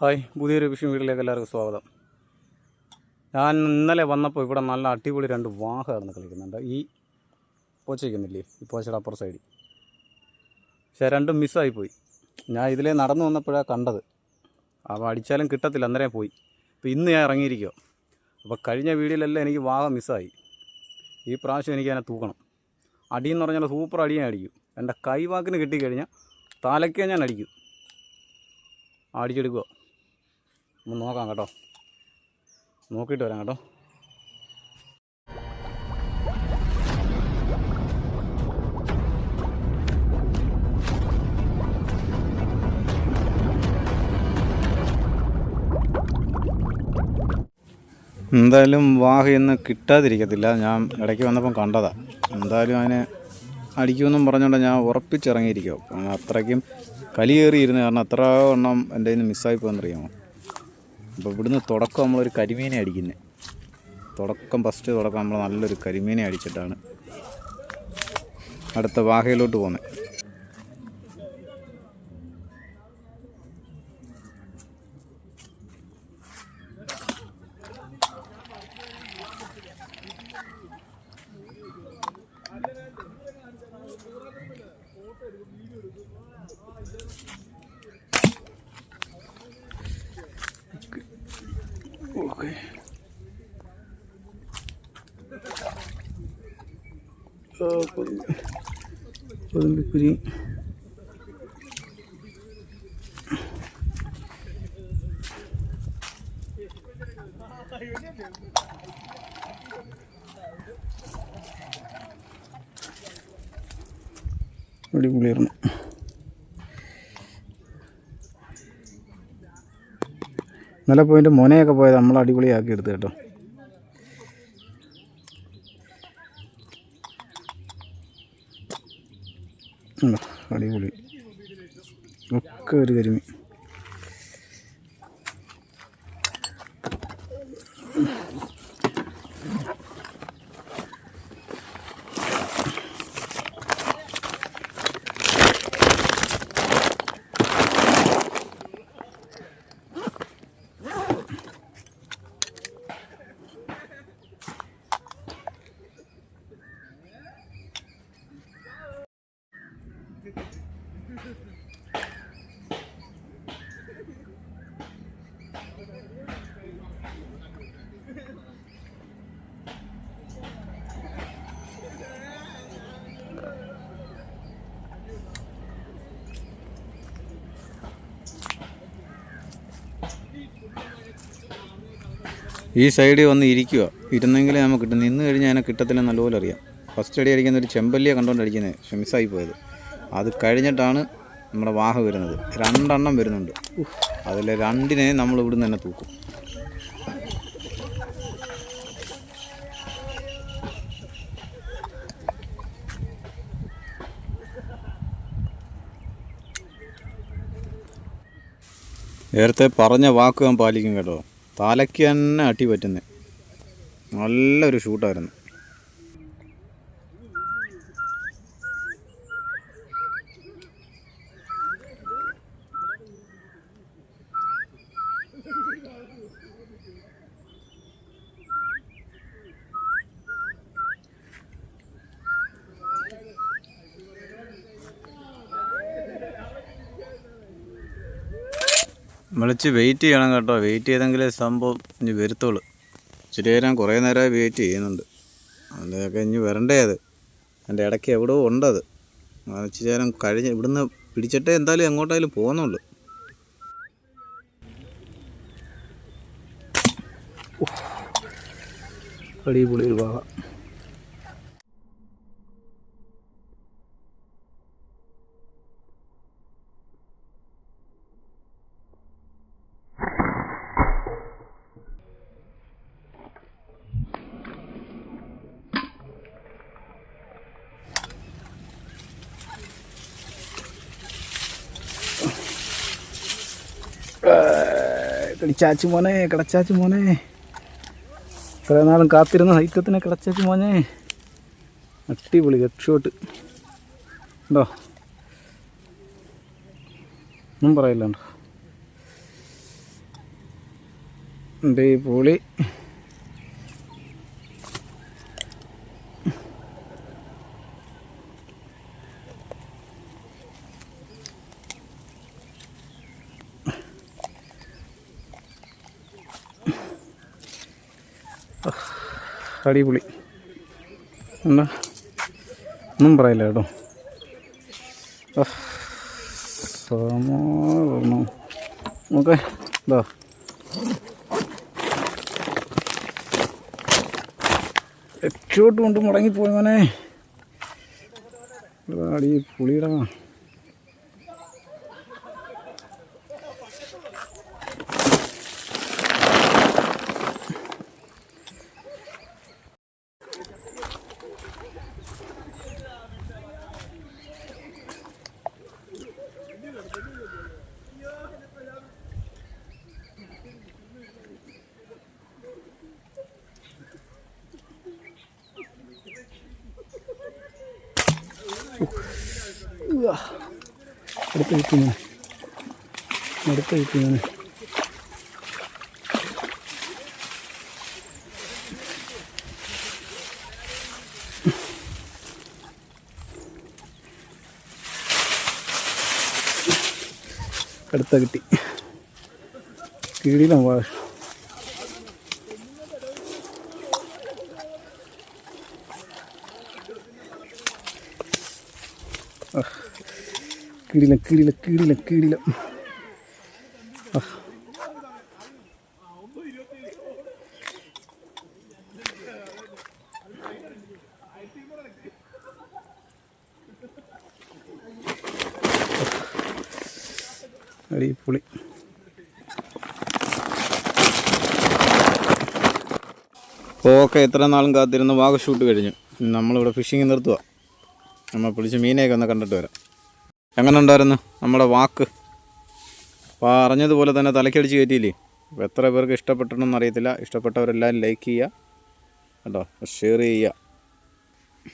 Hi പുതിയൊരു phishing വീട്ടിലേക്ക് എല്ലാവർക്കും സ്വാഗതം. ഞാൻ ഇന്നലെ വന്നപ്പോൾ ഇവിടെ നല്ല അടിപൊളി രണ്ട് വാഹ കിടന്ന് കളിക്കുന്നുണ്ട്. ഈ പോച്ചയ്ക്കുന്നില്ലേ ഈ പോച്ചയുടെ അപ്പുറ സൈഡിൽ പക്ഷേ രണ്ടും മിസ്സായിപ്പോയി ഞാൻ ഇതിലേ നടന്നു വന്നപ്പോഴാണ് കണ്ടത്. അപ്പോൾ അടിച്ചാലും കിട്ടത്തില്ല അന്നേരം പോയി. അപ്പോൾ ഇന്ന് ഞാൻ ഇറങ്ങിയിരിക്കുക അപ്പോൾ കഴിഞ്ഞ വീഡിയോയിലെല്ലാം എനിക്ക് വാഹ മിസ്സായി ഈ പ്രാവശ്യം എനിക്ക് അതിനെ തൂക്കണം. അടിയെന്ന് പറഞ്ഞാൽ സൂപ്പർ അടി ഞാൻ അടിക്കും. എന്റെ കൈവാക്കിന് കിട്ടിക്കഴിഞ്ഞാൽ തലയ്ക്ക് ഞാൻ അടിക്കും. അടിച്ചെടുക്കുക ഒന്ന് നോക്കാം കേട്ടോ. നോക്കിയിട്ട് വരാം കേട്ടോ. എന്തായാലും വാഹ ഇന്ന് കിട്ടാതിരിക്കത്തില്ല. ഞാൻ ഇടയ്ക്ക് വന്നപ്പം കണ്ടതാണ് എന്തായാലും അതിനെ അടിക്കുമെന്നും പറഞ്ഞുകൊണ്ട് ഞാൻ ഉറപ്പിച്ചിറങ്ങിയിരിക്കും അത്രയ്ക്കും കലിയേറിയിരുന്ന കാരണം അത്ര എണ്ണം എന്റെ കയ്യിൽ നിന്ന് മിസ്സായി പോകുന്നറിയാമോ അപ്പോൾ ഇവിടുന്ന് തുടക്കം നമ്മളൊരു കരിമീനെ അടിക്കുന്നത് തുടക്കം ഫസ്റ്റ് തുടക്കം നമ്മൾ നല്ലൊരു കരിമീനെ അടിച്ചിട്ടാണ് അടുത്ത വാഹയിലോട്ട് പോകുന്നത് കൊതുമ്പിക്കുരി അടിപൊളിയായിരുന്നു. നല്ല പോയിന്റെ മോനെയൊക്കെ പോയത് നമ്മൾ അടിപൊളിയാക്കി എടുത്ത് കേട്ടോ. അടിപൊളി. ഒക്കെ ഒരു കരിമീൻ. ഈ സൈഡിൽ വന്ന് ഇരിക്കുക. ഇരുന്നെങ്കിലേ നമുക്ക് കിട്ടും. നിന്ന് കഴിഞ്ഞാൽ അതിനെ കിട്ടത്തില്ല നല്ലപോലെ അറിയാം. ഫസ്റ്റ് അടി അടിക്കുന്ന ഒരു ചെമ്പല്ലിയെ കണ്ടുകൊണ്ട് അടിക്കുന്നത് പക്ഷെ മിസ്സായി പോയത്. അത് കഴിഞ്ഞിട്ടാണ് നമ്മുടെ വാഹ വരുന്നത്. രണ്ടെണ്ണം വരുന്നുണ്ട്. അതിൽ രണ്ടിനെ നമ്മൾ ഇവിടുന്ന് തന്നെ തൂക്കും. നേരത്തെ പറഞ്ഞ വാക്ക് ഞാൻ പാലിക്കും കേട്ടോ. തലയ്ക്ക് തന്നെ അട്ടി പറ്റുന്നത് നല്ലൊരു ഷൂട്ടായിരുന്നു വിളിച്ച് വെയിറ്റ് ചെയ്യണം കേട്ടോ. വെയിറ്റ് ചെയ്തെങ്കിലേ സംഭവം ഇനി വരുത്തുള്ളൂ. ഇച്ചിരി നേരം കുറേ നേരമായി വെയിറ്റ് ചെയ്യുന്നുണ്ട്. അതൊക്കെ ഇനി വരണ്ടേ അത്. എന്റെ ഇടയ്ക്ക് എവിടെയോ ഉണ്ടത്. ഇച്ചിരി നേരം കഴിഞ്ഞ് ഇവിടുന്ന് പിടിച്ചിട്ടേ എന്തായാലും എങ്ങോട്ടായാലും പോകുന്നുള്ളൂ. അടിപൊളി ഒരു ഭാഗം കിടച്ചാച്ചു മോനെ കിടച്ചാച്ചു മോനെ. ഇത്ര നാളും കാത്തിരുന്ന ഹൈക്കത്തിനെ കിടച്ചാച്ചു മോനെ. അടിപൊളി ഹെഡ് ഷോട്ട് ഉണ്ടോ? ഒന്നും പറയില്ലണ്ടോ? അടിപൊളി അടിപൊളി. എന്താ? ഒന്നും പറയില്ല കേട്ടോ. സമാധാനം ഓക്കെ ഇതാ. എച്ചോട്ട് കൊണ്ട് മുടങ്ങിപ്പോയി മോനെ. അടി പുളിയിടാ അടുത്ത കിട്ടുന്നു അടുത്ത കിട്ടി. കീഴിലും വാ. കീഴിലും കീഴിലും കീഴിലും കീഴിലും അടിപൊളി. ഓക്കെ എത്ര നാളും കാത്തിരുന്ന് വാഗ ഷൂട്ട് കഴിഞ്ഞു. നമ്മളിവിടെ ഫിഷിങ് നിർത്തുക നമ്മൾ പിടിച്ച് മീനെയൊക്കെ ഒന്ന് കണ്ടിട്ട് വരാം. എങ്ങനെ ഉണ്ടായിരുന്നു നമ്മുടെ വാക്ക്? പറഞ്ഞതുപോലെ തന്നെ തലക്കടിച്ച് കയറ്റിയില്ലേ? എത്ര പേർക്ക് ഇഷ്ടപ്പെട്ടിട്ടുണ്ടെന്ന് അറിയത്തില്ല. ഇഷ്ടപ്പെട്ടവരെല്ലാവരും ലൈക്ക് ചെയ്യുക. കേട്ടോ ഷെയർ ചെയ്യുക.